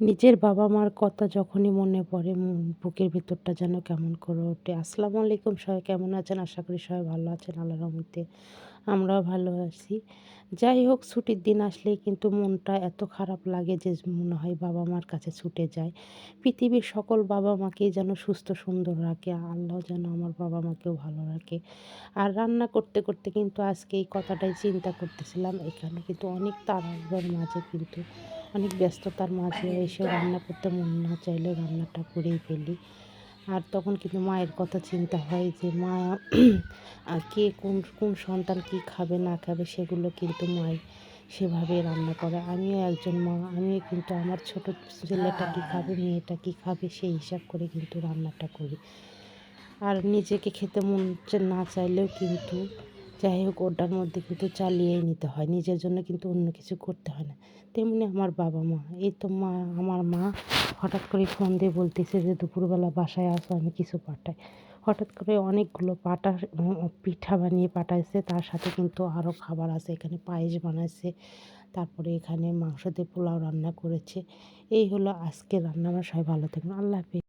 নিজের বাবা মার কথা যখনই মনে পড়ে বুকের ভিতরটা যেন কেমন করে ওঠে। আসসালামু আলাইকুম, সবাই কেমন আছেন? আশা করি সবাই ভালো আছেন আল্লাহ রহমতে। আমরাও ভালো আছি। যাই হোক, ছুটির দিন আসলেই কিন্তু মনটা এত খারাপ লাগে যে মনে হয় বাবা মার কাছে ছুটে যায় পৃথিবীর সকল বাবা মাকেই যেন সুস্থ সুন্দর রাখে, আল্লাহ যেন আমার বাবা মাকেও ভালো রাখে। আর রান্না করতে করতে কিন্তু আজকে এই কথাটাই চিন্তা করতেছিলাম, এখানে কিন্তু অনেক তাড়াহুড়োর মাঝে কিন্তু, অনেক ব্যস্ততার মাঝে এসে রান্না করতে মন না চাইলে রান্নাটা করেই ফেলি। আর তখন কিন্তু মায়ের কথা চিন্তা হয় যে মা কে কোন কোন সন্তান কি খাবে না খাবে সেগুলো কিন্তু মাই সেভাবে রান্না করে। আমিও একজন মা আমিও কিন্তু আমার ছোট ছেলেটা কী খাবে মেয়েটা কী খাবে সেই হিসাব করে কিন্তু রান্নাটা করি। আর নিজেকে খেতে মন না চাইলেও কিন্তু যাই হোক, ওটার মধ্যে কিন্তু চালিয়েই নিতে হয়। নিজের জন্য কিন্তু অন্য কিছু করতে হয় না। তেমনি আমার বাবা মা। এই তো মা, আমার মা হঠাৎ করে ফোন দিয়ে বলতেছে যে, দুপুরবেলা বাসায় আসো, আমি কিছু পাঠাই। হঠাৎ করে অনেকগুলো পাটা, পিঠা বানিয়ে পাঠাইছে। তার সাথে কিন্তু আরও খাবার আছে। এখানে পায়েস বানাইছে। তারপরে এখানে মাংস দিয়ে পোলাও রান্না করেছে। এই হলো আজকে রান্না। আমার সবাই ভালো থাকবেন। আল্লাহ হাফিজ।